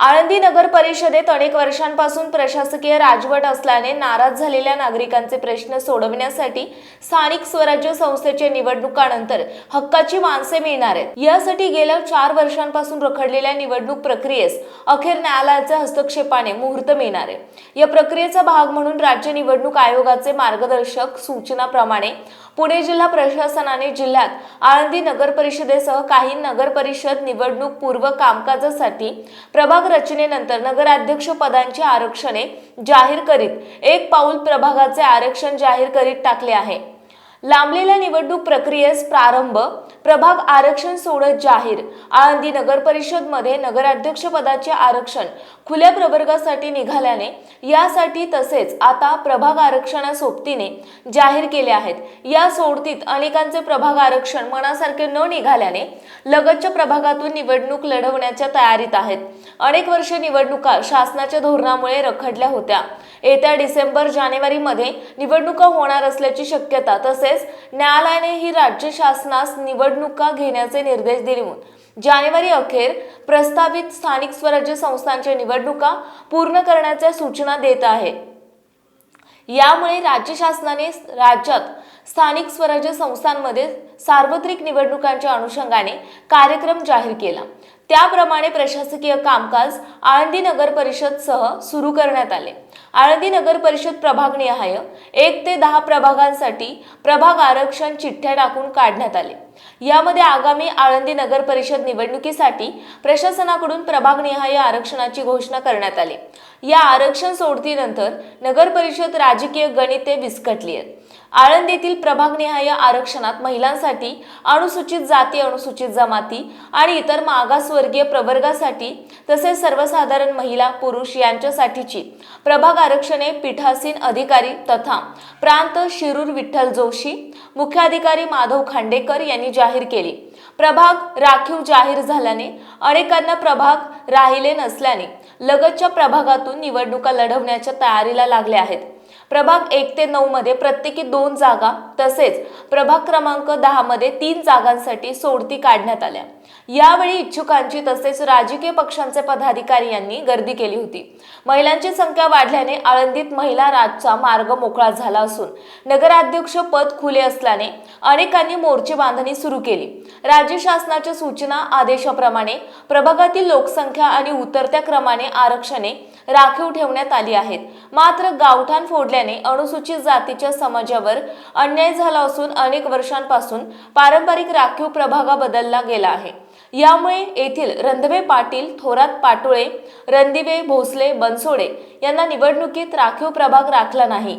आळंदी नगर परिषदेत अनेक वर्षांपासून प्रशासकीय राजवट असल्याने नाराज झालेल्या नागरिकांचे प्रश्न सोडवण्यासाठी स्थानिक स्वराज्य संस्थेच्या निवडणुकानंतर हक्काची माणसे मिळणार आहेत. यासाठी गेल्या चार वर्षांपासून रखडलेल्या निवडणूक प्रक्रियेस अखेर न्यायालयाच्या हस्तक्षेपाने मुहूर्त मिळणार आहे. या प्रक्रियेचा भाग म्हणून राज्य निवडणूक आयोगाचे मार्गदर्शक सूचनाप्रमाणे पुणे जिल्हा प्रशासनाने जिल्ह्यात आळंदी नगर परिषदेसह काही नगर परिषद निवडणूक पूर्व कामकाजासाठी प्रभाग रचनेनंतर नगराध्यक्ष पदांची आरक्षणे जाहीर करीत एक पाऊल प्रभागाचे आरक्षण जाहीर करीत टाकले आहे. लांबलेल्या निवडणूक प्रक्रियेस प्रारंभ प्रभाग आरक्षण सोडत जाहीर आळंदी नगर परिषदमध्ये नगराध्यक्ष पदाचे आरक्षण खुल्या प्रवर्गासाठी निघाल्याने यासाठी तसेच आता प्रभाग आरक्षणा सोबतीने जाहीर केले आहेत. या सोडतीत अनेकांचे प्रभाग आरक्षण मनासारखे न निघाल्याने लगतच्या प्रभागातून निवडणूक लढवण्याच्या तयारीत आहेत. अनेक वर्षे निवडणुका शासनाच्या धोरणामुळे रखडल्या होत्या. येत्या डिसेंबर जानेवारीमध्ये निवडणुका होणार असल्याची शक्यता तसेच न्यायालयाने ही राज्य शासनास निवडणुका घेण्याचे निर्देश दिले जानेवारी अखेर प्रस्तावित स्थानिक स्वराज्य संस्थांच्या निवडणुका पूर्ण करण्याच्या सूचना देत आहे. यामुळे राज्य शासनाने राज्यात स्थानिक स्वराज्य संस्थांमध्ये सार्वत्रिक निवडणुकांच्या अनुषंगाने कार्यक्रम जाहीर केला. त्याप्रमाणे प्रशासकीय कामकाज आळंदी नगर परिषद सह सुरू करण्यात आले. आळंदी नगर परिषद प्रभागनिहाय एक ते दहा प्रभागांसाठी प्रभाग आरक्षण चिठ्ठ्या टाकून काढण्यात आले. यामध्ये आगामी आळंदी नगर परिषद निवडणुकीसाठी प्रशासनाकडून प्रभागनिहाय आरक्षणाची घोषणा करण्यात आली. या आरक्षण सोडतीनंतर नगर परिषद राजकीय गणिते विस्कटली आहेत. आळंदीतील प्रभागनिहाय आरक्षणात महिलांसाठी अनुसूचित जाती अनुसूचित जमाती आणि इतर मागासवर्गीय प्रवर्गासाठी तसेच सर्वसाधारण महिला पुरुष यांच्यासाठीची प्रभाग आरक्षणे पीठासीन अधिकारी तथा प्रांत शिरूर विठ्ठल जोशी मुख्याधिकारी माधव खांडेकर यांनी जाहीर केली. प्रभाग राखीव जाहीर झाल्याने अनेकांना प्रभाग राहिले नसल्याने लगतच्या प्रभागातून निवडणुका लढवण्याच्या तयारीला लागले आहेत. प्रभाग एक ते नऊ मध्ये प्रत्येकी दोन जागा तसेच प्रभाग क्रमांक दहा मध्ये तीन जागांसाठी सोडती काढण्यात आल्या. यावेळी इच्छुकांची तसेच राजकीय पक्षांचे पदाधिकारी यांनी गर्दी केली होती. महिलांची संख्या वाढल्याने आळंदीत महिला राजचा मार्ग मोकळा झाला असून नगराध्यक्ष पद खुले असल्याने अनेकांनी मोर्चे बांधणी सुरू केली. राज्य शासनाच्या सूचना आदेशाप्रमाणे प्रभागातील लोकसंख्या आणि उतरत्या क्रमाने आरक्षणे राखीव ठेवण्यात आली आहेत. मात्र गावठाण फोडल्याने अनुसूचित जातीच्या समाजावर अन्याय झाला असून अनेक वर्षांपासून पारंपरिक राखीव प्रभागा बदलला गेला आहे. यामुळे येथील रंधवे पाटील थोरात पाटोळे रणदिवे भोसले बनसोडे यांना निवडणुकीत राखीव प्रभाग राखला नाही.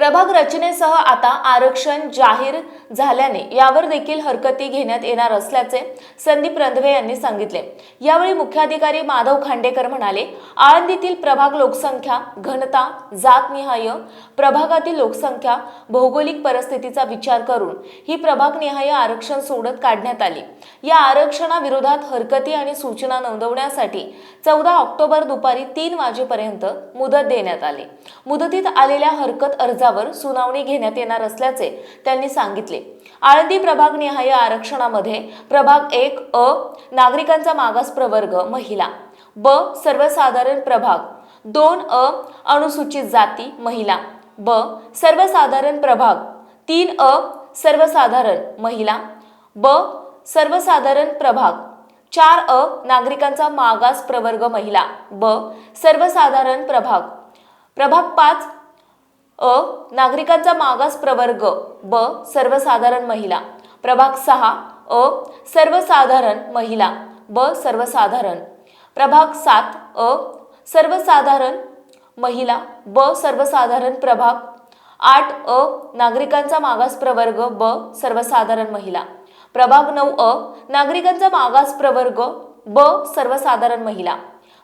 प्रभाग रचनेसह आता आरक्षण जाहीर झाल्याने यावर देखील हरकती घेण्यात येणार असल्याचे संदीप रंधवे यांनी सांगितले. यावेळी मुख्याधिकारी माधव खांडेकर म्हणाले आळंदीतील प्रभाग लोकसंख्या घनता जातनिहाय प्रभागातील लोकसंख्या भौगोलिक परिस्थितीचा विचार करून ही प्रभागनिहाय आरक्षण सोडत काढण्यात आली. या आरक्षणाविरोधात हरकती आणि सूचना नोंदवण्यासाठी चौदा ऑक्टोबर दुपारी तीन वाजेपर्यंत मुदत देण्यात आली. मुदतीत आलेल्या हरकत अर्जा अर्जावर सुनावणी घेण्यात येणार असल्याचे त्यांनी सांगितले. आळंदी प्रभागनिहाय आरक्षणामध्ये प्रभाग एक अ नागरिकांचा मागास प्रवर्ग महिला. ब सर्वसाधारण प्रभाग. दोन अ अनुसूचित जाती महिला. ब सर्वसाधारण प्रभाग. तीन अ सर्वसाधारण महिला. ब सर्वसाधारण प्रभाग. चार अ नागरिकांचा मागास प्रवर्ग महिला. ब सर्वसाधारण प्रभाग. प्रभाग पाच अ नागरिकांचा मागास प्रवर्ग ब सर्वसाधारण महिला. प्रभाग सहा अ सर्वसाधारण महिला ब सर्वसाधारण. प्रभाग सात अ सर्वसाधारण महिला ब सर्वसाधारण प्रभाग. आठ अ नागरिकांचा मागास प्रवर्ग ब सर्वसाधारण महिला. प्रभाग नऊ अ नागरिकांचा मागास प्रवर्ग ब सर्वसाधारण महिला.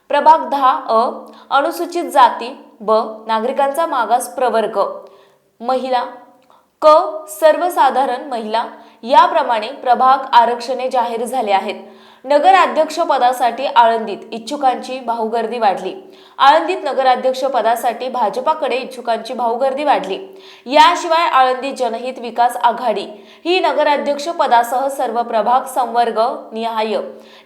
प्रभाग दहा अ अनुसूचित जाती ब नागरिकांचा मागास प्रवर्ग. महिला क सर्वसाधारण महिला याप्रमाणे प्रभाग आरक्षणे जाहीर झाले आहेत. नगराध्यक्ष पदासाठी आळंदीत इच्छुकांची भाऊगर्दी वाढली. आळंदीत नगराध्यक्ष पदासाठी भाजपाकडे इच्छुकांची भाऊगर्दी वाढली. याशिवाय आळंदी जनहित विकास आघाडी ही नगराध्यक्ष पदासह सर्व प्रभाग संवर्ग निहाय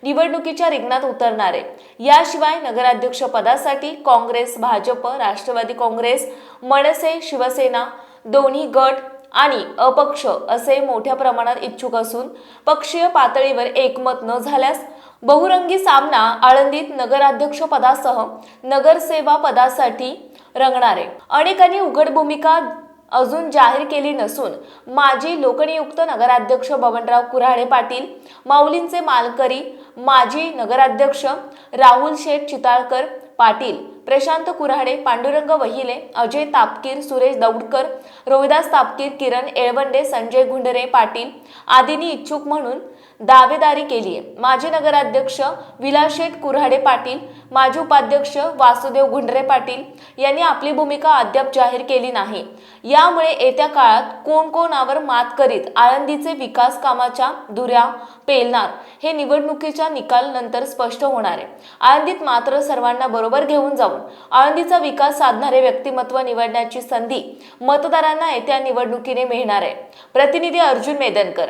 निवडणुकीच्या रिंगणात उतरणार. आहे याशिवाय नगराध्यक्ष पदासाठी काँग्रेस भाजप राष्ट्रवादी काँग्रेस मनसे शिवसेना दोन्ही गट आणि अपक्ष असे मोठ्या प्रमाणात इच्छुक असून पक्षीय पातळीवर एकमत न झाल्यास बहुरंगी सामना आळंदीत नगराध्यक्ष पदासह नगरसेवा पदासाठी रंगणारे अनेकांनी उघड भूमिका अजून जाहीर केली नसून माजी लोकनियुक्त नगराध्यक्ष बबनराव कुऱ्हाडे पाटील माऊलींचे मालकरी माजी नगराध्यक्ष राहुल शेठ चिताळकर पाटील प्रशांत कुऱ्हाडे पांडुरंग वहिले अजय तापकीर सुरेश दौडकर रोहिदास तापकीर किरण येळवंडे संजय गुंडरे पाटील आदींनी इच्छुक म्हणून दावेदारी केली आहे माजी नगराध्यक्ष विलाशेठ कुऱ्हाडे पाटील माजी उपाध्यक्ष वासुदेव गुंडरे पाटील यांनी आपली भूमिका अद्याप जाहीर केली नाही. यामुळे येत्या काळात कोण कोणावर मात करीत आळंदीचे विकास कामाच्या दुऱ्या पेलणार हे निवडणुकीच्या निकाल नंतर स्पष्ट होणार आहे. आळंदीत मात्र सर्वांना बरोबर घेऊन जाऊ जाऊन आळंदीचा विकास साधणारे व्यक्तिमत्व निवडण्याची संधी मतदारांना येत्या निवडणुकीने मिळणार आहे. प्रतिनिधी अर्जुन मेदनकर.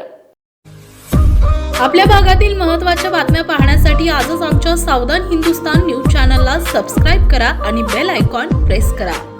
आपल्या भागातील महत्त्वाच्या बातम्या पाहण्यासाठी आजच आमच्या सावधान हिंदुस्तान न्यूज चॅनलला सबस्क्राईब करा आणि बेल आयकॉन प्रेस करा.